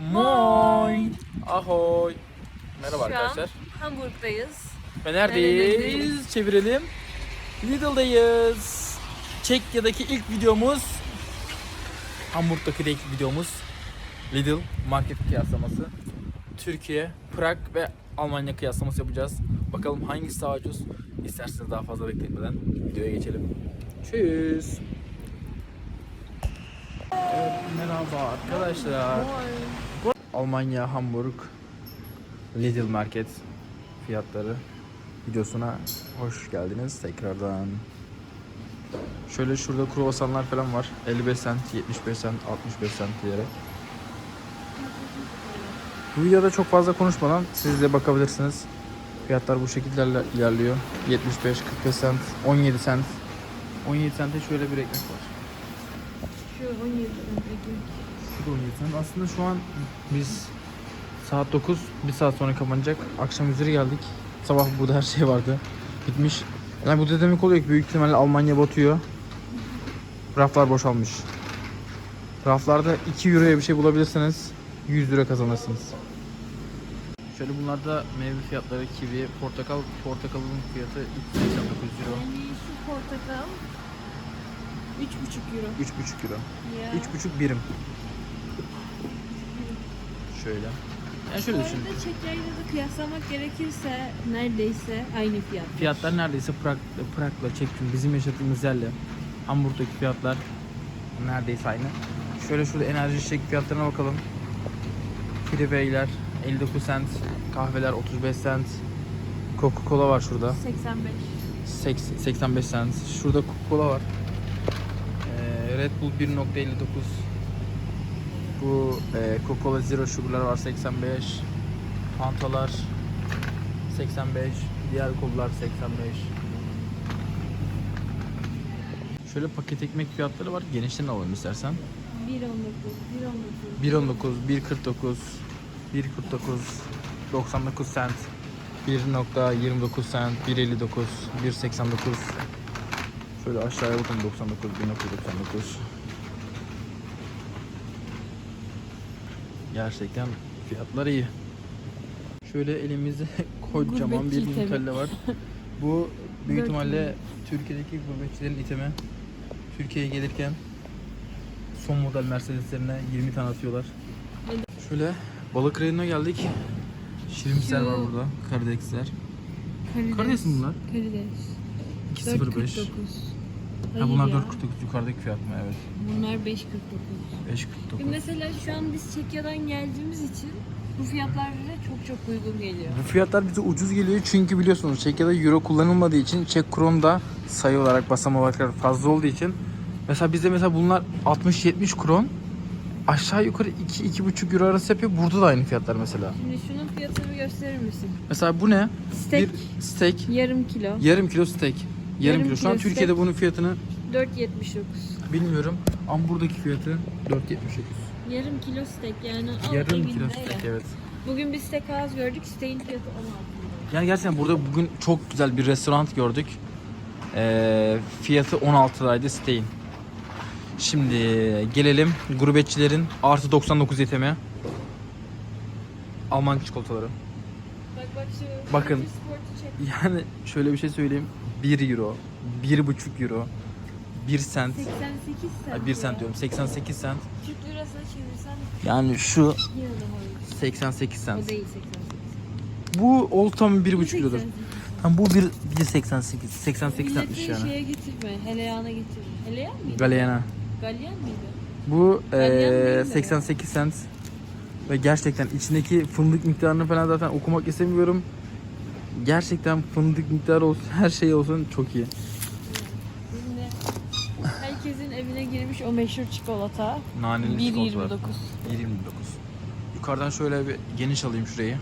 Moin. Ahoy. Merhaba Şu an arkadaşlar. Hamburg'dayız. Ve neredeyiz? Neredeyiz? Çevirelim. Lidl'dayız. Çekya'daki ilk videomuz. Hamburg'daki de ilk videomuz. Lidl market kıyaslaması. Türkiye, Prag ve Almanya kıyaslaması yapacağız. Bakalım hangisi daha ucuz? İsterseniz daha fazla bekletmeden videoya geçelim. Tschüss. Evet, merhaba arkadaşlar. Almanya, Hamburg, Lidl Market fiyatları videosuna hoş geldiniz tekrardan. Şöyle şurada kruvasanlar falan var. 55 cent, 75 cent, 65 cent diyerek. Bu videoda çok fazla konuşmadan siz de bakabilirsiniz. Fiyatlar bu şekilde ilerliyor. 75, 45 cent, 17 cent. 17 cent'e şöyle bir ekmek var. Şu 17 ekmek. Şu da 17 cent. Aslında şu an biz saat 9, bir saat sonra kapanacak. Akşam üzeri geldik. Sabah burada her şey vardı. Bitmiş. Yani bu da demek oluyor ki büyük ihtimalle Almanya batıyor. Raflar boşalmış. Raflarda 2 euroya bir şey bulabilirseniz 100 lira kazanırsınız. Şöyle bunlarda meyve fiyatları kivi, portakal, portakalın fiyatı 389 euro. Yani şu portakal 3,5 euro. 3,5 euro. Ya. 3,5 birim. Şöyle. Yani şöyle Bu düşün. arada Çekya'yla da kıyaslamak gerekirse neredeyse aynı fiyat. Fiyatlar neredeyse Prag, Prag'la Çekçin bizim yaşadığımız yerle Hamburg'daki fiyatlar neredeyse aynı. Şöyle şurada enerji içecek fiyatlarına bakalım. Freeway'ler 59 cent, kahveler 35 cent, Coca-Cola var şurada 85. 80 85 cent. Şurada Coca-Cola var. Ee, Red Bull 1.59. Bu e, Coca-Cola Zero Sugar'lar var 85. Fantalar 85. Diğer kollar 85. Şöyle paket ekmek fiyatları var. Genişten alalım istersen. 1.19, 1.19. 1.19, 1.49, 1.49, 99 cent, 1.29 cent, 1.59, 1.89. Şöyle aşağıya bakın 99, 1.99. Gerçekten fiyatlar iyi. Şöyle elimize kocaman bir Gurbetçi. Nutella var. Bu büyük ihtimalle Türkiye'deki gurbetçilerin itemi. Türkiye'ye gelirken son model Mercedeslerine 20 tane atıyorlar. Şöyle balık reyonuna geldik. Şirinmişler var burada. Karidesler. Karides. Karides mi bunlar? Karides. 2.05. 4.49. Ha bunlar Hayır 4.49 ya. yukarıdaki fiyat mı? Evet. Bunlar 5.49. 5.49. Mesela şu an biz Çekya'dan geldiğimiz için bu fiyatlar bize çok çok uygun geliyor. Bu fiyatlar bize ucuz geliyor çünkü biliyorsunuz Çekya'da euro kullanılmadığı için Çek kron da sayı olarak basama olarak fazla olduğu için mesela bizde mesela bunlar 60-70 kron aşağı yukarı 2-2,5 euro arası yapıyor. Burada da aynı fiyatlar mesela. Şimdi şunun fiyatını gösterir misin? Mesela bu ne? Steak Bir steak. yarım kilo. Yarım kilo steak. Yarım, kilo. Şu an Türkiye'de bunun fiyatını 4.79. bilmiyorum. Ama buradaki fiyatı 4.79. Yarım kilo steak yani al Yarım evinde kilo ye. steak evet. Bugün biz steak az gördük. Steak'in fiyatı 16 lira. Yani gerçekten burada bugün çok güzel bir restoran gördük. Ee, fiyatı 16 liraydı steak'in. Şimdi gelelim gurbetçilerin artı 99 yeteme. Alman çikolataları. Bak bak şu. Bakın. British Sport'u çek. Yani şöyle bir şey söyleyeyim. 1 euro, 1,5 euro, 1 cent, 88 cent. Ay, 1 cent ya. diyorum 88 cent. Türk lirasına çevirsen Yani şu yine daha ucuz. 88 O cent. değil 88. Bu old tam 1,5 Bu eurodur. 88. Tam bu 1 1.88. 88 centmiş Milleti yani. şeye getirme. Heleyana getirme. Heleyan mıydı? Galeyana. Galyan mıydı? Bu Galyan eee, değil mi? 88 cent. Ve gerçekten içindeki fındık miktarını falan zaten okumak istemiyorum. Gerçekten fındık miktarı olsun, her şey olsun çok iyi. Şimdi herkesin evine girmiş o meşhur çikolata. Naneli çikolatalar. 1.29. 1.29. Yukarıdan şöyle bir geniş alayım şurayı.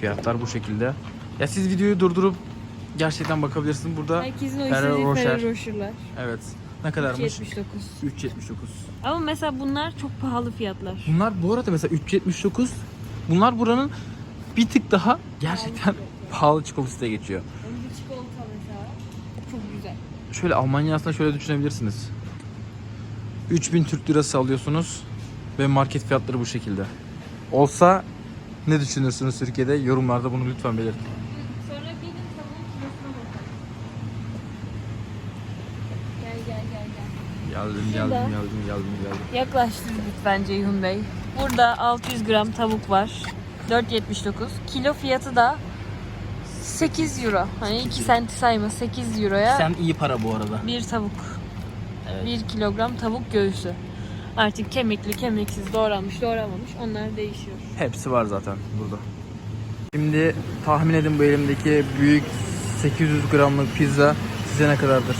Fiyatlar bu şekilde. Ya siz videoyu durdurup gerçekten bakabilirsiniz. Burada Herkesin o Ferrero istediği Rocher. Ferrero Rocher'lar. evet ne kadarmış? 2.79. 3.79. Ama mesela bunlar çok pahalı fiyatlar. Bunlar bu arada mesela 3.79 bunlar buranın bir tık daha gerçekten pahalı çikolataya geçiyor. Yani bu çikolata mesela çok güzel. Şöyle Almanya aslında şöyle düşünebilirsiniz. 3000 Türk lirası alıyorsunuz ve market fiyatları bu şekilde. Olsa ne düşünürsünüz Türkiye'de? Yorumlarda bunu lütfen belirtin. Sonra gelin tavuğun kilosuna bakalım. Gel gel gel gel. Geldim, Şurada. geldim, geldim, geldim, geldim. Yaklaştır lütfen Ceyhun Bey. Burada 600 gram tavuk var. 4.79. Kilo fiyatı da 8 euro. Hani 2 senti sayma 8 euroya Sen iyi para bu arada. bir tavuk. Evet. 1 kilogram tavuk göğsü. Artık kemikli, kemiksiz, doğranmış, doğranmamış onlar değişiyor. Hepsi var zaten burada. Şimdi tahmin edin bu elimdeki büyük 800 gramlık pizza size ne kadardır?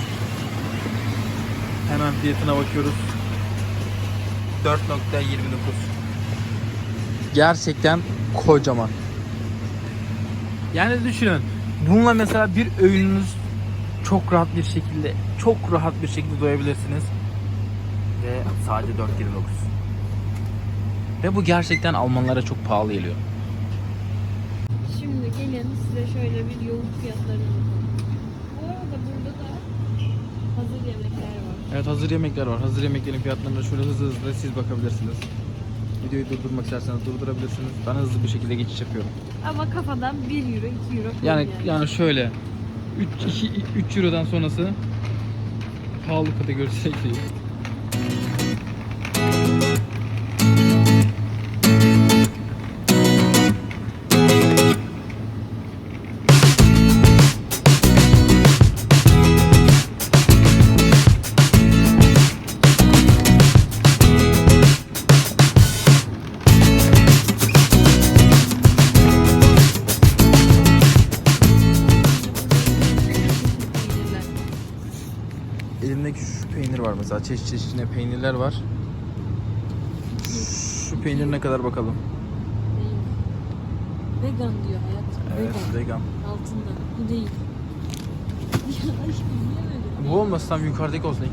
Hemen fiyatına bakıyoruz. 4.29 Gerçekten kocaman. Yani düşünün. Bununla mesela bir öğününüz çok rahat bir şekilde, çok rahat bir şekilde doyabilirsiniz. Ve sadece 4.29. Ve bu gerçekten Almanlara çok pahalı geliyor. Şimdi gelin size şöyle bir yoğurt fiyatlarına bakalım. Bu arada burada da hazır yemekler var. Evet hazır yemekler var. Hazır yemeklerin fiyatlarına şöyle hızlı hızlı siz bakabilirsiniz. Videoyu durdurmak isterseniz durdurabilirsiniz. Ben hızlı bir şekilde geçiş yapıyorum. Ama kafadan 1 euro, 2 euro falan Yani yani şöyle 3 2 3 Euro'dan sonrası pahalı kategorisine giriyor. Çeşit çeşit yine peynirler var. Şu peynir ne kadar bakalım. Değil. Vegan diyor hayat. Evet, Vegan. vegan. Altında. Bu değil. ya aşkım niye öyle? Bu olmasın tam yukarıdaki olsun 2.09.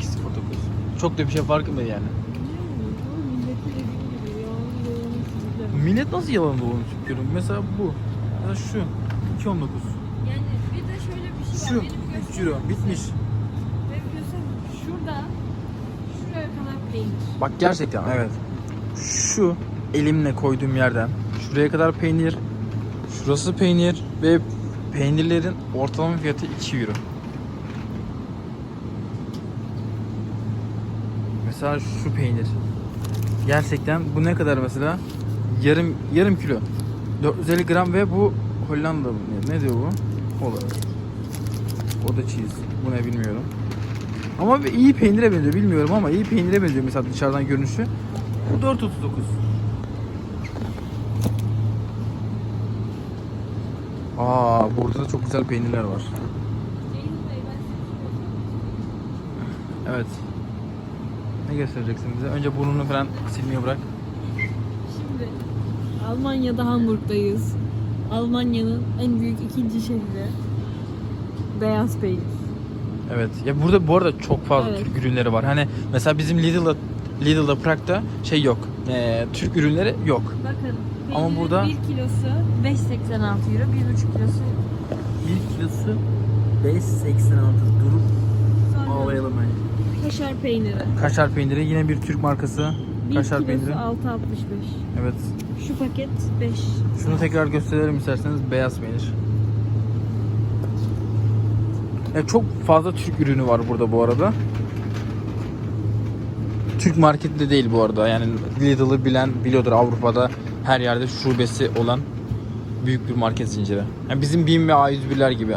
Çok da bir şey fark etmedi yani. Millet nasıl yalan dolanı çıkıyor? Mesela bu. Ya şu. 2.19. Yani bir de şöyle bir şey Şu. var. Benim 3 euro. Bitmiş. Ve görsene şurada şuraya kadar peynir. Bak gerçekten evet. Şu elimle koyduğum yerden şuraya kadar peynir, şurası peynir ve peynirlerin ortalama fiyatı 2 euro. Mesela şu peynir. Gerçekten bu ne kadar mesela? Yarım yarım kilo. 450 gram ve bu Hollanda mı? Ne, ne diyor bu? Olur. O da cheese. Bu ne bilmiyorum. Ama iyi peynire benziyor bilmiyorum ama iyi peynire benziyor mesela dışarıdan görünüşü. Bu 4.39. Aa burada da çok güzel peynirler var. Evet. Ne göstereceksin bize? Önce burnunu falan silmeye bırak. Şimdi Almanya'da Hamburg'dayız. Almanya'nın en büyük ikinci şehri. Beyaz peynir. Evet. Ya burada bu arada çok fazla Evet. Türk ürünleri var. Hani mesela bizim Lidl'da Lidl'da Prag'da şey yok. Ee, Türk ürünleri yok. Bakın Ama burada- 1 kilosu 5.86 euro, 1,5 kilosu 1 kilosu 5.86 durup ağlayalım bence. kaşar peyniri. Kaşar peyniri yine bir Türk markası. 1 Kaşar peyniri. 6.65. Evet. Şu paket 5. Şunu tekrar gösterelim isterseniz beyaz peynir. Ya çok fazla Türk ürünü var burada bu arada. Türk marketinde değil bu arada. Yani Lidl'ı bilen biliyordur Avrupa'da her yerde şubesi olan büyük bir market zinciri. Yani bizim BİM ve A101'ler gibi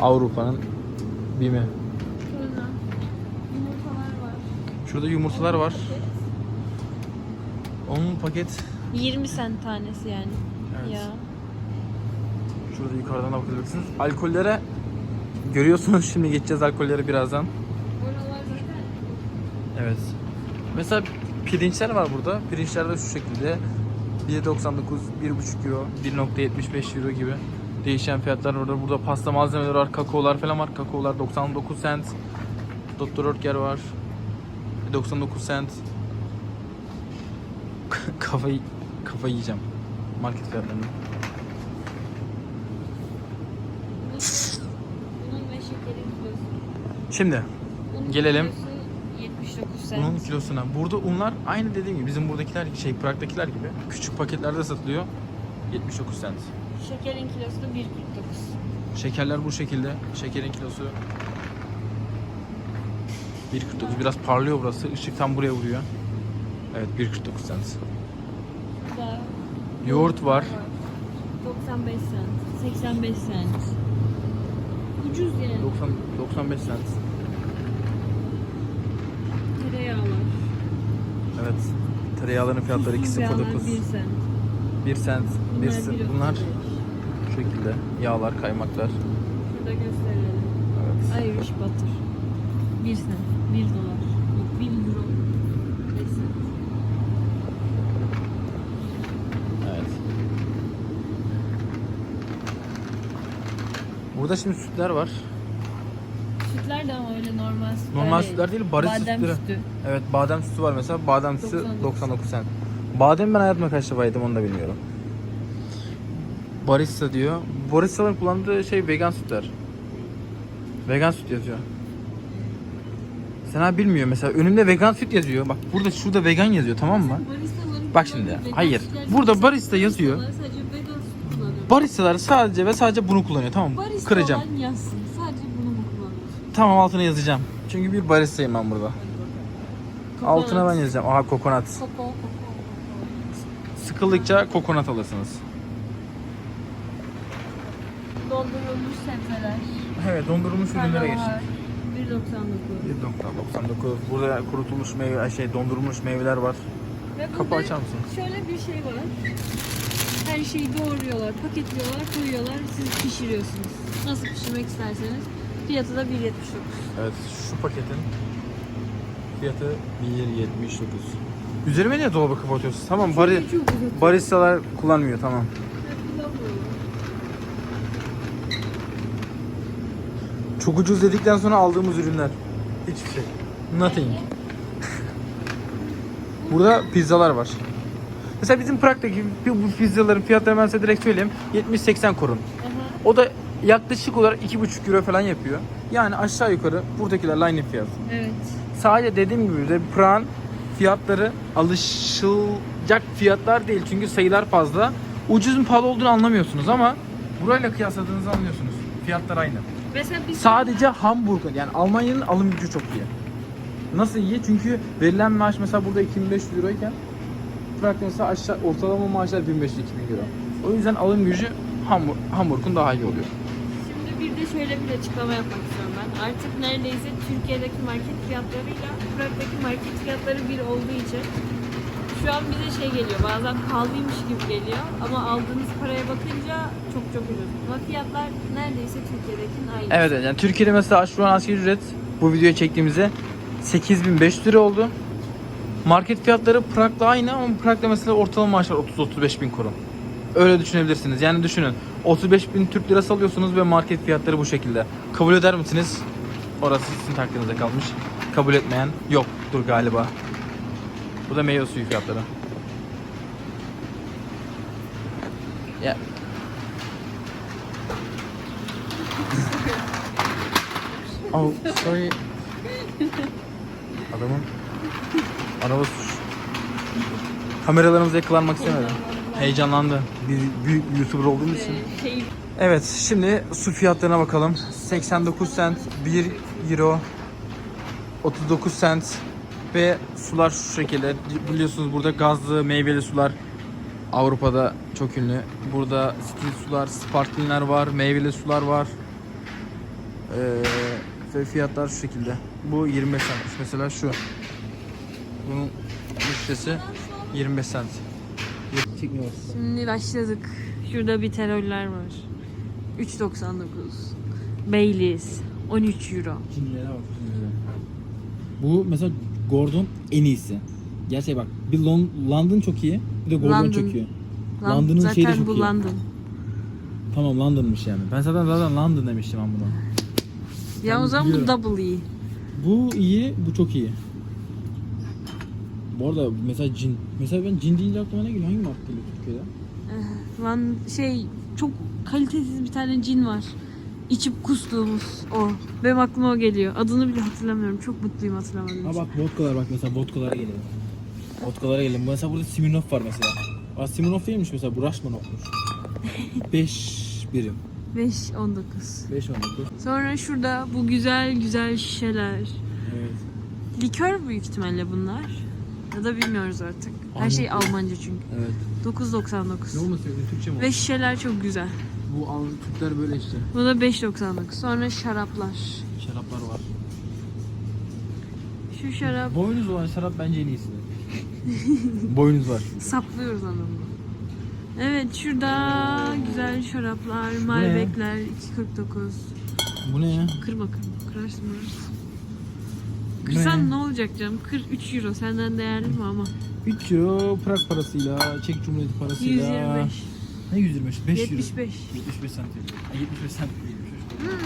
Avrupa'nın BİM'i. Şurada yumurtalar var. Onun paket 20 sent tanesi yani. Evet. Ya. Şurada yukarıdan da bakabilirsiniz. Alkollere görüyorsunuz şimdi geçeceğiz alkollere birazdan. Evet. Mesela pirinçler var burada. Pirinçler de şu şekilde. 1.99, 1.5 euro, 1.75 euro gibi değişen fiyatlar var. Burada pasta malzemeleri var, kakaolar falan var. Kakaolar 99 cent. Dr. Oetker var. 99 cent. kafayı kafayı yiyeceğim. Market fiyatlarını. bunun ve şekerin kilosu. Şimdi Bunun Gelelim. kilosu cent. Bunun kilosuna. Burada unlar aynı dediğim gibi bizim buradakiler şey Prag'dakiler gibi küçük paketlerde satılıyor. 79 cent. Şekerin kilosu da 1.49. Şekerler bu şekilde. Şekerin kilosu 1.49. Biraz parlıyor burası. Işık tam buraya vuruyor. Evet 1.49 cent. Burada Yoğurt var. 95 cent. 85 cent. Ucuz yani. 90 95 cent. Tereyağı var. Evet. Tereyağların fiyatları yağlar 2.09. 1 cent. 1 cent. 1 Bunlar cent. 1.35. Bunlar şu şekilde yağlar, kaymaklar. Burada gösterelim. Evet. Irish butter. 1 cent. 1 dolar. Yok 1 euro. 5 cent. Evet. Burada şimdi sütler var. Sütler de ama öyle normal sütler Normal değil. sütler değil, barista Badem sütleri. sütü. Evet badem sütü var mesela. Badem sütü 99. 99 cent. Badem ben hayatımda kaç defa yedim onu da bilmiyorum. Barista diyor. Baristaların kullandığı şey vegan sütler. Vegan süt yazıyor. Sen abi bilmiyor mesela önümde vegan süt yazıyor. Bak burada şurada vegan yazıyor tamam mı? Bak şimdi, hayır. Burada barista yazıyor. Baristalar Sadece ve sadece bunu kullanıyor tamam mı? Barista Kıracağım. yazsın. Sadece bunu mu kullanıyorsun? Tamam altına yazacağım. Çünkü bir baristayım ben burada. Altına ben yazacağım. Aha kokonat. Koko, koko, koko. Sıkıldıkça kokonat alırsınız. Dondurulmuş sebzeler. Evet dondurulmuş ürünlere geç. Karnabahar. 1.99. 1.99. Burada kurutulmuş meyve, şey dondurulmuş meyveler var. Ve Kapı açar mısın? Şöyle bir şey var. Her şeyi doğruyorlar, paketliyorlar, koyuyorlar. Siz pişiriyorsunuz. Nasıl pişirmek isterseniz. Fiyatı da 1.79. Evet şu paketin fiyatı 1.79. Üzerime niye dolabı kapatıyorsun? Tamam bari baristalar kullanmıyor tamam. Çok ucuz dedikten sonra aldığımız ürünler. Hiçbir şey. Nothing. Burada pizzalar var. Mesela bizim Prag'daki bu bu pizzaların fiyatlarını ben size direkt söyleyeyim. 70-80 korun. O da yaklaşık olarak 2,5 euro falan yapıyor. Yani aşağı yukarı buradakiler aynı fiyat. Evet. Sadece dediğim gibi de Prag'ın fiyatları alışılacak fiyatlar değil. Çünkü sayılar fazla. Ucuz mu pahalı olduğunu anlamıyorsunuz ama burayla kıyasladığınızı anlıyorsunuz. Fiyatlar aynı. Mesela biz Sadece Hamburg'un yani Almanya'nın alım gücü çok iyi. Nasıl iyi? Çünkü verilen maaş mesela burada 2500 euroyken Prag'da mesela aşağı, ortalama maaşlar 1500-2000 euro. O yüzden alım gücü Hamburg, Hamburg'un daha iyi oluyor. Bir de şöyle bir açıklama yapmak istiyorum ben. Artık neredeyse Türkiye'deki market fiyatlarıyla Prag'daki market fiyatları bir olduğu için şu an bize şey geliyor bazen pahalıymış gibi geliyor ama aldığınız paraya bakınca çok çok ucuz. Ama fiyatlar neredeyse Türkiye'dekinin aynı. Evet yani Türkiye'de mesela şu an asgari ücret bu videoyu çektiğimizde 8500 lira oldu. Market fiyatları Prag'da aynı ama Prag'da mesela ortalama maaşlar 30-35 bin korun. Öyle düşünebilirsiniz. Yani düşünün 35 bin Türk lirası alıyorsunuz ve market fiyatları bu şekilde. Kabul eder misiniz? Orası sizin takdirinize kalmış. Kabul etmeyen yoktur galiba. Bu da meyve suyu fiyatları. Ya. oh, sorry. Adamın araba suç. Kameralarımıza yakalanmak istemedi. Heyecanlandı. Biz büyük bir YouTuber olduğumuz için. Evet, şimdi su fiyatlarına bakalım. 89 cent, 1 euro, 39 cent ve sular şu şekilde. Biliyorsunuz burada gazlı, meyveli sular Avrupa'da çok ünlü. Burada stil sular, sparklingler var, meyveli sular var. Ee, ve fiyatlar şu şekilde. Bu 25 cent. Mesela şu. Bunun bu şişesi 25 cent. Şimdi başladık. Şurada bir terörler var. 3.99. Baileys 13 euro. Cinlere bak cinlere. Bu mesela Gordon en iyisi. Gerçi bak bir Lon- London çok iyi. Bir de Gordon London. çok iyi. Lan- London'ın zaten şeyi de çok bu iyi. London. Tamam London'mış yani. Ben zaten zaten London demiştim ben buna. Ya Ben o zaman bu double E. Bu iyi, bu çok iyi. Bu arada mesela cin. Mesela ben cin deyince aklıma ne geliyor? Hangi marka geliyor Türkiye'de? Lan şey çok kalitesiz bir tane cin var. içip kustuğumuz o. Benim aklıma o geliyor. Adını bile hatırlamıyorum. Çok mutluyum hatırlamadığım Ha için. bak vodkalar bak mesela vodkalara gelelim. Vodkalara gelelim. Mesela burada Smirnoff var mesela. Aa Smirnoff değilmiş mesela bu Rashmanov'muş. 5 birim. 5 19. 5 19. Sonra şurada bu güzel güzel şişeler. Evet. Likör büyük ihtimalle bunlar. Ya da bilmiyoruz artık. Her şey Anladım. Almanca çünkü. Evet. 9.99. Ne olması gerekiyor? Türkçe mi? Ve şişeler çok güzel. Bu Al Türkler böyle işte. Bu da 5.99. Sonra şaraplar. Şaraplar var. Şu şarap Boynuz olan şarap bence en iyisi. Boynuz var. saplıyoruz onu. Evet şurada güzel şaraplar, Malbekler 2.49. Bu ne ya? Kırma kırma. Kırarsın kırarsın. Kırsan ne? olacak canım? Kır 3 euro. Senden değerli mi ama? 3 euro Prag parasıyla, Çek Cumhuriyeti parasıyla. 125. Ne 125? 5 euro. 75. 75 santim. Ha, 75 santim. 75.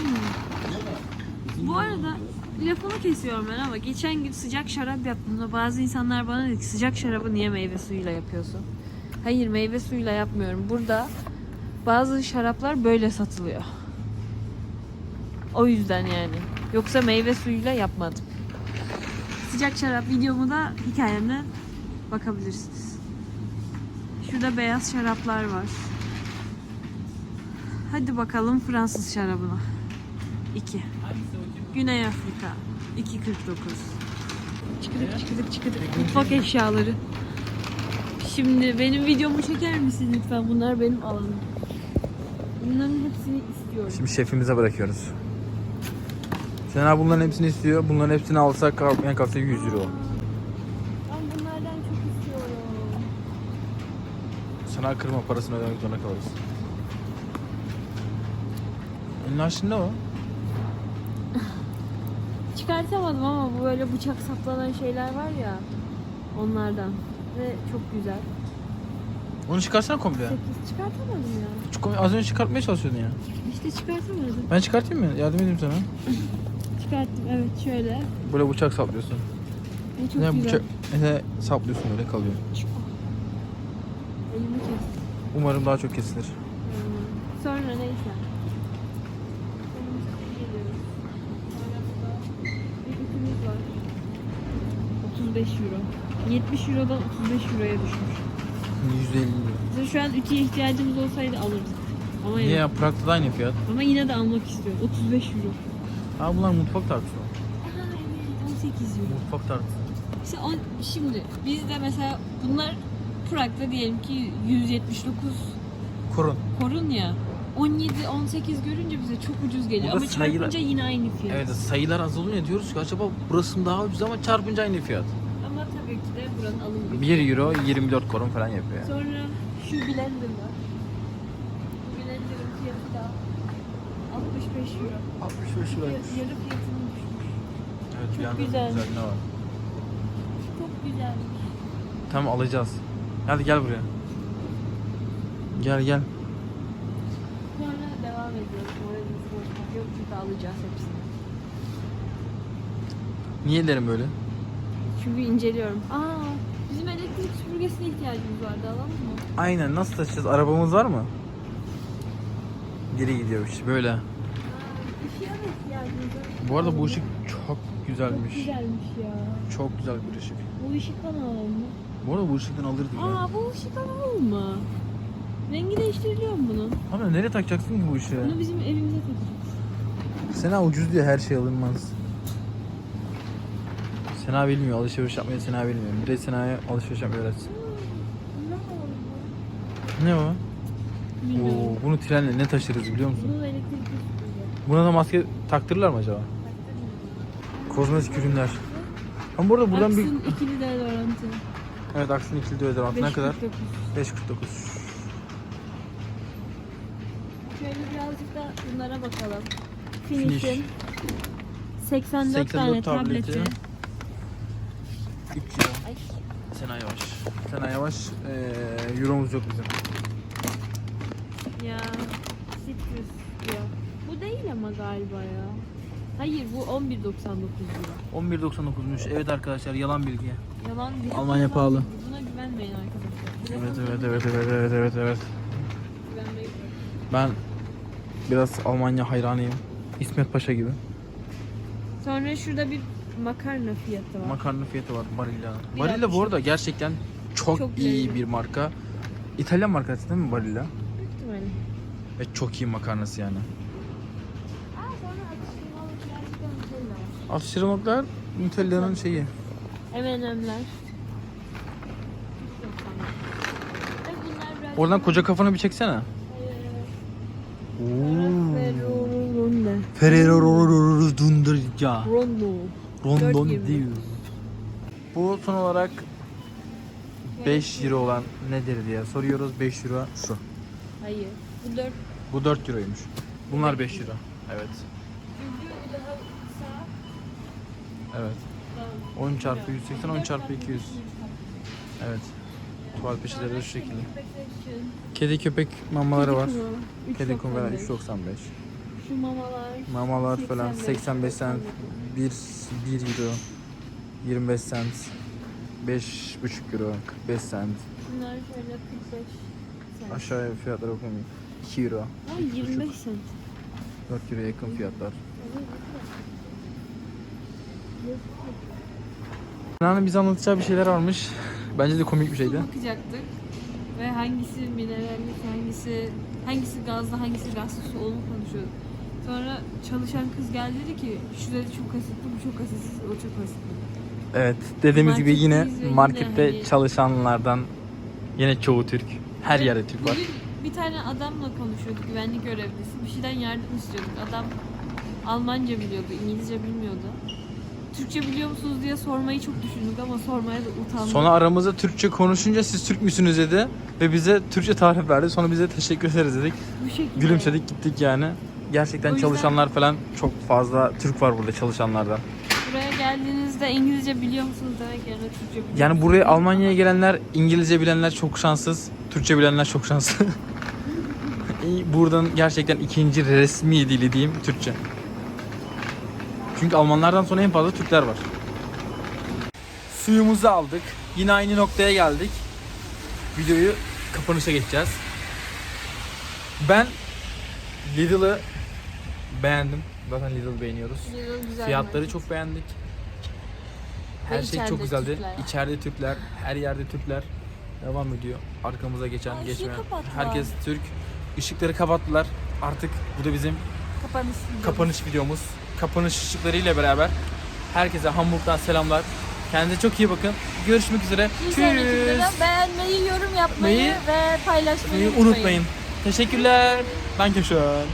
Hmm. Bu arada lafını kesiyorum ben ama geçen gün sıcak şarap yaptığımda bazı insanlar bana dedi ki sıcak şarabı niye meyve suyuyla yapıyorsun? Hayır meyve suyuyla yapmıyorum. Burada bazı şaraplar böyle satılıyor. O yüzden yani. Yoksa meyve suyuyla yapmadım. Sıcak şarap videomu da hikayemden bakabilirsiniz. Şurada beyaz şaraplar var. Hadi bakalım Fransız şarabına. 2. Güney Afrika 2.49. Çıkıdık çıkıdık çıkıdık. Mutfak eşyaları. Şimdi benim videomu çeker misin lütfen? Bunlar benim alanım. Bunların hepsini istiyorum. Şimdi şefimize bırakıyoruz. Sen abi bunların hepsini istiyor. Bunların hepsini alsak kalkmaya kalksa 100 euro. Ben bunlardan çok istiyorum. Sana kırma parasını ödemek zorunda kalırız. Elin aşında o. Çıkartamadım ama bu böyle bıçak saplanan şeyler var ya. Onlardan. Ve çok güzel. Onu çıkarsana komple. 8 çıkartamadım ya. Az önce çıkartmaya çalışıyordun ya. İşte çıkartamadım. Ben çıkartayım mı? Yardım edeyim sana. Çıkarttım evet şöyle. Böyle bıçak saplıyorsun. Ve çok ne güzel. bıçak ne saplıyorsun öyle kalıyor. Elimi kes. Umarım daha çok kesilir. Sonra neyse. Geliyoruz. Sonra ütümüz var. 35 euro. 70 eurodan 35 euroya düşmüş. 150 euro. Mesela şu an ütüye ihtiyacımız olsaydı alırdık. Ama Niye yok. ya? Prag'da da aynı fiyat. Ama yine de almak istiyorum. 35 euro. Abi bunlar mutfak tartısı. Evet 18 euro. Mutfak tartısı. İşte on, şimdi bizde mesela bunlar Prag'da diyelim ki 179 Kurun. korun ya. 17 18 görünce bize çok ucuz geliyor Burada ama sayılar- çarpınca yine aynı fiyat. Evet sayılar az olunca diyoruz ki acaba burası mı daha ucuz ama çarpınca aynı fiyat. Ama tabii ki de buranın alım gücü. 1 euro 24 korun falan yapıyor. yani. Sonra şu blender var. Bu blenderın fiyatı da 65 euro. 65 Yarı, yarı fiyatını düşmüş. Evet Çok bir güzel. güzel ne var? Çok güzelmiş. Tamam alacağız. Hadi gel buraya. Gel gel. Sonra devam ediyoruz. Moralimiz bozmak yok çünkü alacağız hepsini. Niye ellerim böyle? Çünkü inceliyorum. Aa, bizim elektrik süpürgesine ihtiyacımız vardı alalım mı? Aynen nasıl taşıyacağız? Arabamız var mı? Geri gidiyormuş böyle. Aa, var. Bu arada bu ışık çok Çok güzelmiş. güzelmiş ya. Çok güzel bir ışık. Bu ışıktan alalım mı? Bu arada bu ışıktan alırdık ya. Aa bu ışıktan alalım mı? Rengi değiştiriliyor mu bunun? Ama nereye takacaksın ki bu ışığı? Bunu bizim evimize takacağız. Sena ucuz diye her şey alınmaz. Sena bilmiyor alışveriş yapmayı Sena bilmiyor. Bir de Sena'ya alışveriş yapmayı öğretsin. Ne alalım Ne o? Oo, bunu trenle ne taşırız biliyor musun? Elektrikli. Buna da maske taktırırlar mı acaba? Kozmetik ürünler. Ama burada buradan bir... Aksın ikili deodorantı. Evet Aksın ikili deodorant ne kadar? 5.49. 5.49. Şöyle birazcık da bunlara bakalım. Finish. Finish'in 84, 84 tane tableti. tableti. 3 euro. Sena yavaş. Sena yavaş. Ee, euromuz yok bizim. Ya citrus diyor. Bu değil ama galiba ya. Hayır bu 11.99 lira. 11.99'muş. Evet arkadaşlar yalan bilgi. Yalan bir Almanya yalan pahalı. bilgi. Buna güvenmeyin arkadaşlar. Evet evet evet evet evet evet evet. Ben Biraz Almanya hayranıyım. İsmet Paşa gibi. Sonra şurada bir makarna fiyatı var. Makarna fiyatı var Barilla. Bir Barilla bu arada gerçekten çok, Çok iyi bir marka. İtalyan markası değil mi Barilla? Ve çok iyi makarnası yani. Atıştırmalıklar Nutella'nın şeyi. M&M'ler. Ve bunlar biraz Oradan koca kafanı bir çeksene. Ferrero Ferrero Dundurca. Rondo. Rondon 4.20. değil. Bu son olarak 5 euro olan nedir diye soruyoruz. 5 euro şu. Hayır. Bu 4 Bu 4 euroymuş. Bunlar 5 euro. Evet. Evet. daha- 10 çarpı 180, 10 çarpı 200. Evet. Tuvalet peçeteleri de şu şekilde. Kedi köpek mamaları var. Kedi kumu, üç Kedi kum veren 95. 3.95. Şu mamalar. Mamalar falan 85, 85 cent, 1 1 euro, 25 cent, 5,5 euro, 45 cent. Bunlar şöyle 45 cent. Aşağıya fiyatları okumayayım. 2 euro, Aa, 25 cent. 4 euroya yakın fiyatlar. Nana'nın bize anlatacağı bir şeyler varmış. Bence de komik bir şeydi. Bakacaktık. Ve hangisi mineralli, hangisi hangisi gazlı, hangisi gazsız onu konuşuyorduk. Sonra çalışan kız geldi dedi ki şu dedi çok asitli, bu çok asitsiz, o çok asitli. Evet, dediğimiz gibi yine markette hani- çalışanlardan yine çoğu Türk. Her Ve yerde Türk var. Bugün bir tane adamla konuşuyorduk, güvenlik görevlisi. Bir şeyden yardım istiyorduk. Adam Almanca biliyordu, İngilizce bilmiyordu. Türkçe biliyor musunuz diye sormayı çok düşündük ama sormaya da utandık. Sonra aramızda Türkçe konuşunca siz Türk müsünüz dedi ve bize Türkçe tarif verdi. Sonra bize teşekkür ederiz dedik. bu şekilde. Gülümsedik gittik yani. Gerçekten O yüzden- çalışanlar falan çok fazla Türk var burada çalışanlardan. Buraya geldiğinizde İngilizce biliyor musunuz demek yerine Türkçe biliyor Yani musunuz? buraya Almanya'ya gelenler İngilizce bilenler çok şanssız. Türkçe bilenler çok şanslı. Buradan gerçekten ikinci resmi dili diyeyim Türkçe. Çünkü Almanlardan sonra en fazla Türkler var. Suyumuzu aldık. Yine aynı noktaya geldik. Videoyu kapanışa geçeceğiz. Ben Lidl'ı beğendim. Zaten Lidl beğeniyoruz. Lidl güzel Fiyatları çok beğendik. Her Ve şey çok güzeldi. Türkler. İçeride Türkler, her yerde Türkler devam ediyor. Arkamıza geçen, ışığı geçmeyen. Herkes Türk. Işıkları kapattılar. Artık bu da bizim Kapanış. kapanış videomuz. Kapanış ışıklarıyla beraber herkese Hamburg'dan selamlar. Kendinize çok iyi bakın. Görüşmek üzere. Bir Tschüss. beğenmeyi, yorum yapmayı Beğenmeyi ve paylaşmayı Unutmayın. Teşekkürler. Dankeschön.